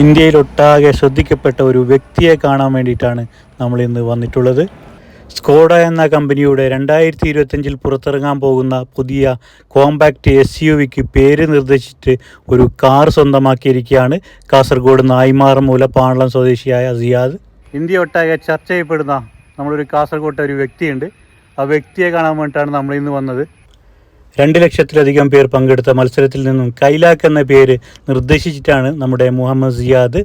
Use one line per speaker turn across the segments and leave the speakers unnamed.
ഇന്ത്യയിലൊട്ടാകെ ശ്രദ്ധിക്കപ്പെട്ട ഒരു വ്യക്തിയെ കാണാൻ വേണ്ടിയിട്ടാണ് നമ്മൾ ഇന്ന് വന്നിട്ടുള്ളത്. സ്കോഡ എന്ന കമ്പനിയുടെ രണ്ടായിരത്തി ഇരുപത്തഞ്ചിൽ പുറത്തിറങ്ങാൻ പോകുന്ന പുതിയ കോമ്പാക്റ്റ് എസ് യു വിക്ക് പേര് നിർദ്ദേശിച്ച് ഒരു കാർ സ്വന്തമാക്കിയിരിക്കുകയാണ്. കാസർഗോഡ് നായ്മാറ മൂലപ്പാണളം സ്വദേശിയായ സിയാദ്. ഇന്ത്യ ഒട്ടാകെ ചർച്ച ചെയ്യപ്പെടുന്ന നമ്മളൊരു കാസർഗോട്ടെ ഒരു വ്യക്തിയുണ്ട്. ആ വ്യക്തിയെ കാണാൻ വേണ്ടിയിട്ടാണ് നമ്മൾ ഇന്ന് വന്നത്. രണ്ട് ലക്ഷത്തിലധികം പേർ പങ്കെടുത്ത മത്സരത്തിൽ നിന്നും കൈലാക്ക് എന്ന പേര് നിർദ്ദേശിച്ചിട്ടാണ് നമ്മുടെ മുഹമ്മദ് സിയാദ്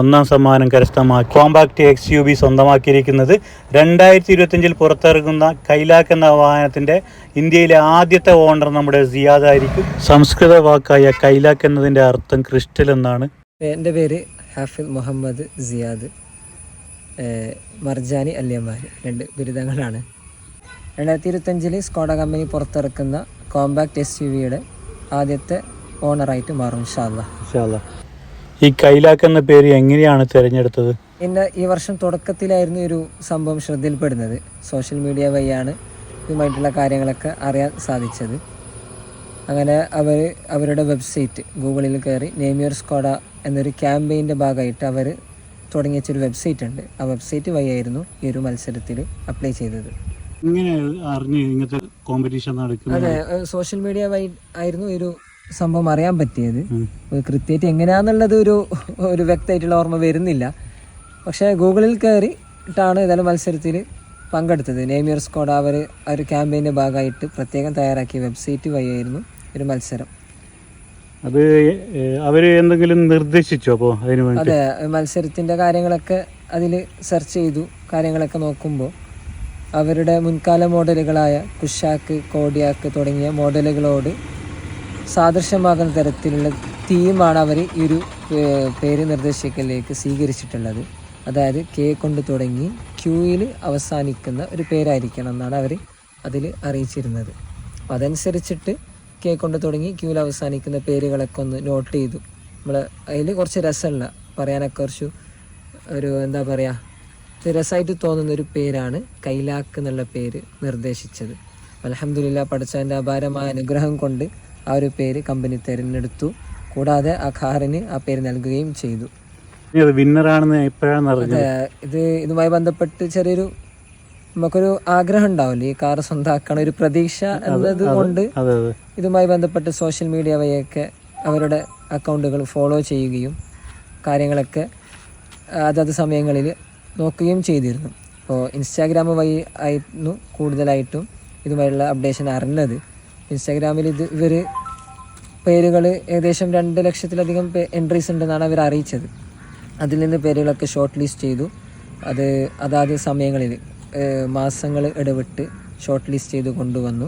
ഒന്നാം സമ്മാനം കരസ്ഥമാക്കി. കോമ്പാക്ട് എക്സ് യു ബി സ്വന്തമാക്കിയിരിക്കുന്നത് രണ്ടായിരത്തി ഇരുപത്തിയഞ്ചിൽ പുറത്തിറങ്ങുന്ന കൈലാക്ക് എന്ന വാഹനത്തിന്റെ ഇന്ത്യയിലെ ആദ്യത്തെ ഓണർ നമ്മുടെ സിയാദ് ആയിരിക്കും. സംസ്കൃത വാക്കായ കൈലാക്ക് എന്നതിന്റെ അർത്ഥം ക്രിസ്റ്റൽ എന്നാണ്.
എന്റെ പേര് ഹാഫിദ് മുഹമ്മദ് സിയാദ്. മർജാനി അല്യമാരി രണ്ട് ബിരുദങ്ങളാണ്. രണ്ടായിരത്തി ഇരുപത്തഞ്ചിൽ സ്കോഡ കമ്പനി പുറത്തിറക്കുന്ന കോമ്പാക്ട് എസ് യു വിയുടെ ആദ്യത്തെ ഓണറായിട്ട് മാറും ഇൻഷാല്ല.
ഈ കൈലാക്ക് എന്ന പേര് എങ്ങനെയാണ് തിരഞ്ഞെടുത്തത്?
എന്റെ ഈ വർഷം തുടക്കത്തിലായിരുന്നു ഒരു സംഭവം ശ്രദ്ധയിൽപ്പെടുന്നത്. സോഷ്യൽ മീഡിയ വഴിയാണ് ഇതുമായിട്ടുള്ള കാര്യങ്ങളൊക്കെ അറിയാൻ സാധിച്ചത്. അങ്ങനെ അവർ അവരുടെ വെബ്സൈറ്റ് ഗൂഗിളിൽ കയറി നെയ്മിയർ സ്കോഡ എന്നൊരു ക്യാമ്പയിന്റെ ഭാഗമായിട്ട് അവർ തുടങ്ങിയ ഒരു വെബ്സൈറ്റ് ഉണ്ട്. ആ വെബ്സൈറ്റ് വഴിയായിരുന്നു ഈ ഒരു മത്സരത്തിൽ അപ്ലൈ ചെയ്തത്.
ഇങ്ങനെ അറിഞ്ഞ് ഇങ്ങനത്തെ കോമ്പറ്റീഷൻ നടക്കുന്നത്?
അതെ സോഷ്യൽ മീഡിയ വഴി ആയിരുന്നു ഒരു സംഭവം അറിയാൻ പറ്റിയത്. കൃത്യമായിട്ട് എങ്ങനെയാന്നുള്ളത് ഒരു ഒരു വ്യക്തമായിട്ടുള്ള ഓർമ്മ വരുന്നില്ല. പക്ഷെ ഗൂഗിളിൽ കയറിയിട്ടാണ് ഏതായാലും മത്സരത്തിൽ പങ്കെടുത്തത്. നെയ്മിയർ സ്കോഡ് അവർ ആ ഒരു ക്യാമ്പയിന്റെ ഭാഗമായിട്ട് പ്രത്യേകം തയ്യാറാക്കിയ വെബ്സൈറ്റ് വഴിയായിരുന്നു ഒരു മത്സരം.
അത് അവർ അവർ എന്തെങ്കിലും നിർദ്ദേശിച്ചോ അപ്പോൾ അതിന്
അതെ മത്സരത്തിന്റെ കാര്യങ്ങളൊക്കെ അതിൽ സെർച്ച് ചെയ്തു കാര്യങ്ങളൊക്കെ നോക്കുമ്പോൾ. അവരുടെ മുൻകാല മോഡലുകളായ കുഷാക്ക് കോഡിയാക്ക് തുടങ്ങിയ മോഡലുകളോട് സാദൃശ്യമാകുന്ന തരത്തിലുള്ള തീമാണ് അവർ ഈ ഒരു പേര് നിർദ്ദേശിക്കലിലേക്ക് സ്വീകരിച്ചിട്ടുള്ളത്. അതായത് കെ കൊണ്ട് തുടങ്ങി ക്യൂയിൽ അവസാനിക്കുന്ന ഒരു പേരായിരിക്കണം എന്നാണ് അവർ അതിൽ അറിയിച്ചിരുന്നത്. അപ്പോൾ അതനുസരിച്ചിട്ട് കെ കൊണ്ട് തുടങ്ങി ക്യൂവിൽ അവസാനിക്കുന്ന പേരുകളൊക്കെ ഒന്ന് നോട്ട് ചെയ്തു. നമ്മൾ അതിൽ കുറച്ച് രസമുള്ള പറയാനൊക്കെ കുറച്ച് ഒരു എന്താ പറയുക രസമായിട്ട് തോന്നുന്ന ഒരു പേരാണ്. കൈലാക്ക് എന്നുള്ള പേര് നിർദ്ദേശിച്ചത്. അലഹമില്ല പഠിച്ചതിന്റെ അപാരമായ അനുഗ്രഹം കൊണ്ട് ആ ഒരു പേര് കമ്പനി തിരഞ്ഞെടുത്തു. കൂടാതെ ആ കാറിന് ആ പേര് നൽകുകയും ചെയ്തു. ഇത് ഇതുമായി ബന്ധപ്പെട്ട് ചെറിയൊരു നമുക്കൊരു ആഗ്രഹം ഉണ്ടാവില്ലേ? ഈ കാർ സ്വന്തമാക്കണ ഒരു പ്രതീക്ഷ എന്നത് കൊണ്ട് ഇതുമായി ബന്ധപ്പെട്ട് സോഷ്യൽ മീഡിയ വഴിയൊക്കെ അവരുടെ അക്കൗണ്ടുകൾ ഫോളോ ചെയ്യുകയും കാര്യങ്ങളൊക്കെ അതത് സമയങ്ങളിൽ നോക്കുകയും ചെയ്തിരുന്നു. അപ്പോൾ ഇൻസ്റ്റാഗ്രാം വഴി ആയിരുന്നു കൂടുതലായിട്ടും ഇതുമായുള്ള അപ്ഡേഷൻ അറിഞ്ഞത്. ഇൻസ്റ്റാഗ്രാമിൽ ഇത് ഇവർ പേരുകൾ ഏകദേശം രണ്ട് ലക്ഷത്തിലധികം എൻട്രീസ് ഉണ്ടെന്നാണ് അവർ അറിയിച്ചത്. അതിൽ നിന്ന് പേരുകളൊക്കെ ഷോർട്ട് ലിസ്റ്റ് ചെയ്തു. അത് അതാത് സമയങ്ങളിൽ മാസങ്ങൾ ഇടവിട്ട് ഷോർട്ട് ലിസ്റ്റ് ചെയ്ത് കൊണ്ടുവന്നു.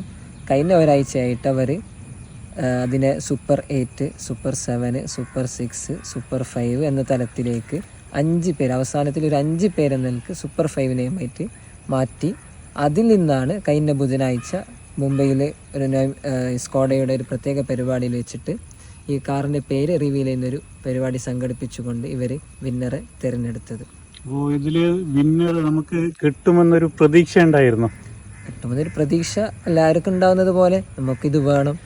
കഴിഞ്ഞ ഒരാഴ്ചയായിട്ട് അവർ അതിനെ super eight super seven super six super five എന്ന തലത്തിലേക്ക് അഞ്ച് പേര് അവസാനത്തിൽ ഒരു അഞ്ച് പേരെന്ന നിലയ്ക്ക് സൂപ്പർ ഫൈവ് നെയിമായിട്ട് മാറ്റി. അതിൽ നിന്നാണ് കഴിഞ്ഞ ബുധനാഴ്ച മുംബൈയിലെ ഒരു സ്കോഡയുടെ ഒരു പ്രത്യേക പരിപാടിയിൽ വെച്ചിട്ട് ഈ കാറിന്റെ പേര് റിവീൽ ചെയ്യുന്നൊരു പരിപാടി സംഘടിപ്പിച്ചുകൊണ്ട് ഇവർ വിന്നറെ തിരഞ്ഞെടുത്തത്.
ഓ ഇതിൽ വിന്നർ നമുക്ക് കിട്ടുമെന്നൊരു പ്രതീക്ഷ ഉണ്ടായിരുന്നു?
കിട്ടുമെന്നൊരു പ്രതീക്ഷ എല്ലാവർക്കും ഉണ്ടാവുന്നത് പോലെ നമുക്കിത് വേണം.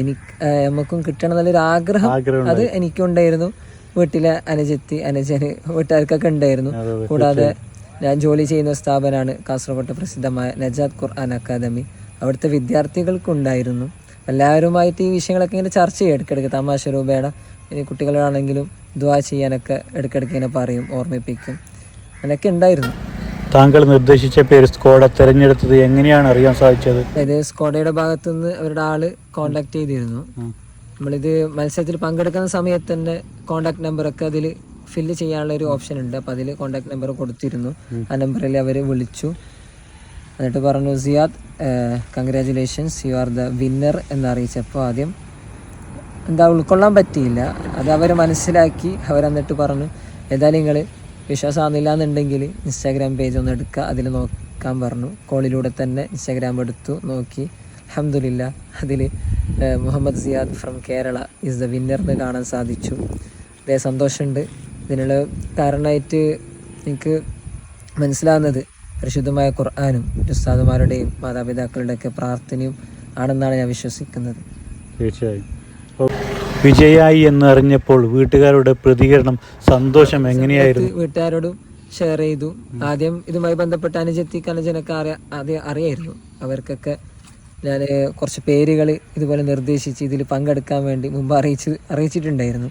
എനിക്ക് നമുക്കും കിട്ടണം എന്നുള്ളൊരു ആഗ്രഹം അത് എനിക്കും ഉണ്ടായിരുന്നു വീട്ടിലെ അനുജത്തി അനുജന് വീട്ടുകാർക്കൊക്കെ ഉണ്ടായിരുന്നു. കൂടാതെ ഞാൻ ജോലി ചെയ്യുന്ന സ്ഥാപനമാണ് കാസർഗോട്ടെ പ്രസിദ്ധമായ നജാദ് ഖുർആൻ അക്കാദമി. അവിടുത്തെ വിദ്യാർത്ഥികൾക്കുണ്ടായിരുന്നു എല്ലാവരുമായിട്ട് ഈ വിഷയങ്ങളൊക്കെ ഇങ്ങനെ ചർച്ച ചെയ്യും. ഇടയ്ക്കിടയ്ക്ക് തമാശ രൂപേണ. ഇനി കുട്ടികളാണെങ്കിലും ദ്വാ ചെയ്യാനൊക്കെ ഇടയ്ക്കിടയ്ക്ക് ഇങ്ങനെ പറയും ഓർമ്മിപ്പിക്കും. അങ്ങനെയൊക്കെ ഉണ്ടായിരുന്നു.
താങ്കൾ നിർദ്ദേശിച്ച പേര് സ്കോഡ തിരഞ്ഞെടുത്തത് എങ്ങനെയാണ് അറിയാൻ സാധിച്ചത്?
അതായത് സ്കോഡയുടെ ഭാഗത്തുനിന്ന് അവരുടെ ആൾ കോണ്ടാക്ട് ചെയ്തിരുന്നു. നമ്മളിത് മത്സരത്തിൽ പങ്കെടുക്കുന്ന സമയത്ത് തന്നെ കോണ്ടാക്ട് നമ്പറൊക്കെ അതിൽ ഫില്ല് ചെയ്യാനുള്ള ഒരു ഓപ്ഷൻ ഉണ്ട്. അപ്പോൾ അതിൽ കോണ്ടാക്ട് നമ്പർ കൊടുത്തിരുന്നു. ആ നമ്പറിൽ അവർ വിളിച്ചു. എന്നിട്ട് പറഞ്ഞു Siyad congratulations you are the winner എന്നറിയിച്ചപ്പോൾ ആദ്യം എന്താ ഉൾക്കൊള്ളാൻ പറ്റിയില്ല. അത് അവർ മനസ്സിലാക്കി. അവരെന്നിട്ട് പറഞ്ഞു ഏതായാലും നിങ്ങൾ വിശ്വാസമാകുന്നില്ല എന്നുണ്ടെങ്കിൽ ഇൻസ്റ്റാഗ്രാം പേജ് ഒന്ന് എടുക്കുക. അതിൽ നോക്കാൻ പറഞ്ഞു. കോളിലൂടെ തന്നെ ഇൻസ്റ്റാഗ്രാം എടുത്തു നോക്കി. അഹമ്മദില്ല അതിൽ Muhammad Siyad from Kerala is the winner എന്ന് കാണാൻ സാധിച്ചു. അതേ സന്തോഷമുണ്ട്. ഇതിനുള്ള കാരണമായിട്ട് എനിക്ക് മനസ്സിലാവുന്നത് പരിശുദ്ധമായ ഖുർആാനും ഉസ്താദുമാരുടെയും മാതാപിതാക്കളുടെയൊക്കെ പ്രാർത്ഥനയും ആണെന്നാണ് ഞാൻ വിശ്വസിക്കുന്നത്.
തീർച്ചയായും. വിജയായി എന്ന് അറിഞ്ഞപ്പോൾ വീട്ടുകാരുടെ പ്രതികരണം സന്തോഷം എങ്ങനെയായിരുന്നു?
വീട്ടുകാരോടും ഷെയർ ചെയ്തു. ആദ്യം ഇതുമായി ബന്ധപ്പെട്ട അനുജത്തിക്ക് അനുജനൊക്കെ അറിയാ ആദ്യം അറിയായിരുന്നു. അവർക്കൊക്കെ ഞാൻ കുറച്ച് പേരുകൾ ഇതുപോലെ നിർദ്ദേശിച്ച് ഇതിൽ പങ്കെടുക്കാൻ വേണ്ടി മുമ്പ് അറിയിച്ച് അറിയിച്ചിട്ടുണ്ടായിരുന്നു.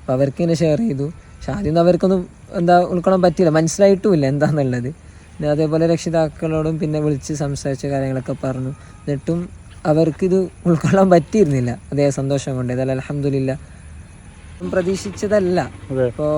അപ്പോൾ അവർക്ക് ഇങ്ങനെ ഷെയർ ചെയ്തു. പക്ഷെ ആദ്യം ഒന്നും അവർക്കൊന്നും എന്താ ഉൾക്കൊള്ളാൻ പറ്റില്ല മനസ്സിലായിട്ടുമില്ല എന്താണെന്നുള്ളത് പിന്നെ അതേപോലെ രക്ഷിതാക്കളോടും പിന്നെ വിളിച്ച് സംസാരിച്ച കാര്യങ്ങളൊക്കെ പറഞ്ഞു. എന്നിട്ടും അവർക്കിത് ഉൾക്കൊള്ളാൻ പറ്റിയിരുന്നില്ല. അതേ സന്തോഷം കൊണ്ട്. അതല്ല അലഹമില്ല പ്രതീക്ഷിച്ചതല്ല.
ഇപ്പോൾ
ഇപ്പോ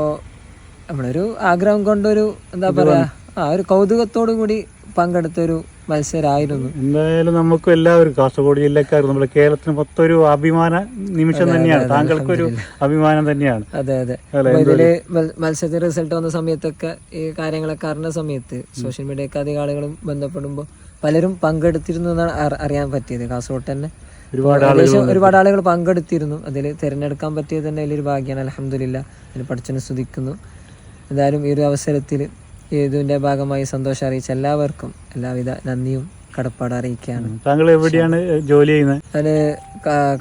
നമ്മളൊരു ആഗ്രഹം കൊണ്ടൊരു എന്താ പറയുക ആ ഒരു കൗതുകത്തോടു കൂടി പങ്കെടുത്തൊരു മത്സരമായിരുന്നു
എന്തായാലും നമുക്ക് എല്ലാവരും കാസർഗോഡ് ജില്ലക്കാർ നമ്മുടെ കേരളത്തിന് മൊത്തം ഒരു അഭിമാന നിമിഷം തന്നെയാണ്. താങ്കൾക്കൊരു അഭിമാനം തന്നെയാണ്.
അതെ അതെ. ഇതിൽ മത്സരത്തിന് മത്സരത്തിന്റെ റിസൾട്ട് വന്ന സമയത്തൊക്കെ ഈ കാര്യങ്ങളൊക്കെ അറിഞ്ഞ സമയത്ത് സോഷ്യൽ മീഡിയയൊക്കെ അധികം ആളുകളും ബന്ധപ്പെടുമ്പോൾ പലരും പങ്കെടുത്തിരുന്നു എന്നാണ് അറിയാൻ പറ്റിയത്. കാസർഗോഡ് തന്നെ
ഒരുപാട്
ആളുകൾ ഒരുപാട് ആളുകൾ പങ്കെടുത്തിരുന്നു. അതിൽ തിരഞ്ഞെടുക്കാൻ പറ്റിയത് തന്നെ വലിയൊരു ഭാഗ്യമാണ്. അലഹമില്ല അതിന് പഠിച്ചതിന് സ്തുതിക്കുന്നു. എന്തായാലും ഈ ഒരു അവസരത്തിൽ ഇതിന്റെ ഭാഗമായി സന്തോഷം അറിയിച്ച എല്ലാവർക്കും എല്ലാവിധ നന്ദിയും കടപ്പാട് അറിയിക്കുകയാണ്.
താങ്കൾ എവിടെയാണ് ജോലി ചെയ്യുന്നത്?
ഞാൻ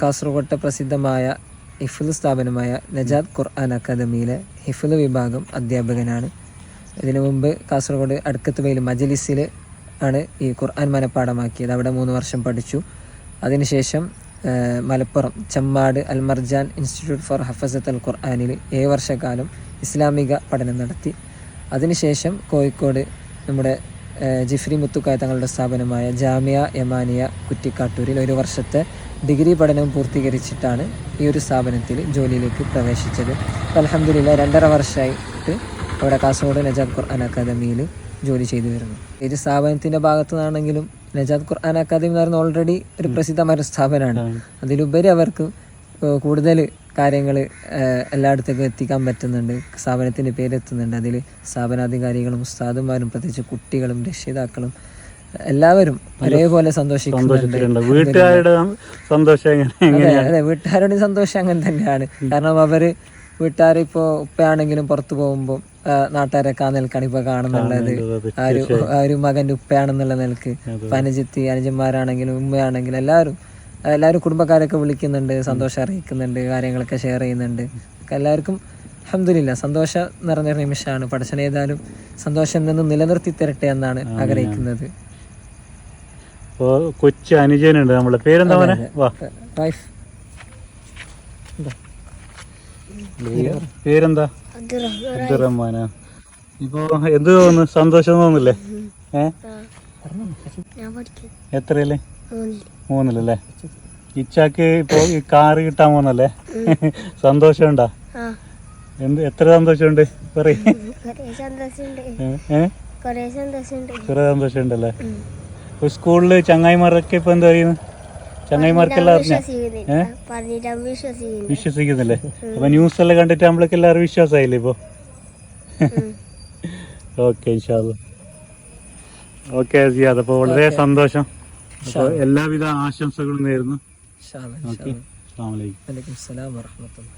കാസർഗോട്ടെ പ്രസിദ്ധമായ ഹിഫുൽ സ്ഥാപനമായ നജാദ് ഖുർആൻ അക്കാദമിയിലെ ഹിഫുൽ വിഭാഗം അധ്യാപകനാണ്. ഇതിനു മുമ്പ് കാസർഗോഡ് അടുക്കത്ത് വെയിൽ മജലിസിൽ ആണ് ഈ ഖുർആൻ മനപ്പാടമാക്കിയത് അവിടെ മൂന്ന് വർഷം പഠിച്ചു. അതിനുശേഷം മലപ്പുറം ചമ്മാട് അൽമർജാൻ ഇൻസ്റ്റിറ്റ്യൂട്ട് ഫോർ ഹഫസത്ത് അൽ ഖുർആാനിൽ ഏഴ് വർഷക്കാലം ഇസ്ലാമിക പഠനം നടത്തി. അതിനുശേഷം കോഴിക്കോട് നമ്മുടെ ജിഫ്രി മുത്തുക്കായ തങ്ങളുടെ സ്ഥാപനമായ ജാമിയ യമാനിയ കുറ്റിക്കാട്ടൂരിൽ ഒരു വർഷത്തെ ഡിഗ്രി പഠനം പൂർത്തീകരിച്ചിട്ടാണ് ഈ ഒരു സ്ഥാപനത്തിൽ ജോലിയിലേക്ക് പ്രവേശിച്ചത്. അലഹമില്ല രണ്ടര വർഷമായിട്ട് അവിടെ കാസർഗോഡ് നജാദ് ഖുർആൻ അക്കാദമിയിൽ ജോലി ചെയ്തു വരുന്നു. ഈ ഒരു സ്ഥാപനത്തിന്റെ ഭാഗത്തു നിന്നാണെങ്കിലും നജാദ് ഖുർആൻ അക്കാദമി എന്ന് പറയുന്നത് ഓൾറെഡി ഒരു പ്രസിദ്ധമായ ഒരു സ്ഥാപനമാണ്. അതിലുപരി അവർക്ക് കൂടുതൽ കാര്യങ്ങൾ എല്ലായിടത്തേക്കും എത്തിക്കാൻ പറ്റുന്നുണ്ട്. സ്ഥാപനത്തിന്റെ പേരെത്തുന്നുണ്ട്. അതിൽ സ്ഥാപനാധികാരികളും ഉസ്താദുമാരും പ്രത്യേകിച്ച് കുട്ടികളും രക്ഷിതാക്കളും എല്ലാവരും ഒരേപോലെ സന്തോഷിക്കുന്നുണ്ട്.
വീട്ടുകാരുടെ സന്തോഷം
അതെ അതെ വീട്ടുകാരുടെ സന്തോഷം അങ്ങനെ തന്നെയാണ്. കാരണം അവർ വീട്ടുകാർ ഇപ്പോൾ ഉപ്പയാണെങ്കിലും പുറത്തു പോകുമ്പോൾ നാട്ടുകാരെ കാ നിലക്കാണ് ഇപ്പൊ കാണുന്നുള്ളത്.
അതെ,
ആ ഒരു ആ ഒരു മകന്റെ ഉപ്പയാണെന്നുള്ള നിലയ്ക്ക്. അനുജിത്തി അനുജന്മാരാണെങ്കിലും ഉമ്മയാണെങ്കിലും എല്ലാവരും എല്ലാവരും കുടുംബക്കാരൊക്കെ വിളിക്കുന്നുണ്ട് സന്തോഷം അറിയിക്കുന്നുണ്ട് കാര്യങ്ങളൊക്കെ ഷെയർ ചെയ്യുന്നുണ്ട്. എല്ലാവർക്കും അഹമ്മദില്ല സന്തോഷം നിറഞ്ഞ നിമിഷമാണ്. പഠിച്ചന ഏതായാലും സന്തോഷം നിന്ന് നിലനിർത്തി തരട്ടെ എന്നാണ് ആഗ്രഹിക്കുന്നത്.
കൊച്ചു അനുജനുണ്ട് നമ്മളെ. പേരെന്താ മോനെ? വാ.
റൈഫ്.
പേരെന്താ? അബ്ദുറഹ്മാനാ. ഇപ്പൊ എന്ത് തോന്നുന്നു? സന്തോഷം തോന്നുന്നില്ലേ ഏ? എത്രയല്ലേ മൂന്നിലല്ലേ? ഇച്ചാക്ക് ഇപ്പോ ഈ കാറ് കിട്ടാൻ പോന്നല്ലേ? സന്തോഷമുണ്ടാ? എന്ത് എത്ര സന്തോഷമുണ്ട്? പറയും.
കുറേ
സന്തോഷമുണ്ടല്ലേ? ഇപ്പൊ സ്കൂളിൽ ചങ്ങായിമാരൊക്കെ ഇപ്പൊ എന്താ പറയുന്നു? ചങ്ങായിമാർക്കെല്ലാം അറിഞ്ഞ?
വിശ്വസിക്കുന്നില്ല.
അപ്പൊ ന്യൂസ് എല്ലാം കണ്ടിട്ട് നമ്മളൊക്കെ എല്ലാവരും വിശ്വാസമായില്ലേ ഇപ്പൊ? Okay okay Siyad. അപ്പൊ വളരെ സന്തോഷം. എല്ലാവിധ ആശംസകളും നേരുന്നു. അസ്സാം വലൈക്കും
വലൈക്കും അസ്സലാം വറഹ്മത്തുള്ളാഹി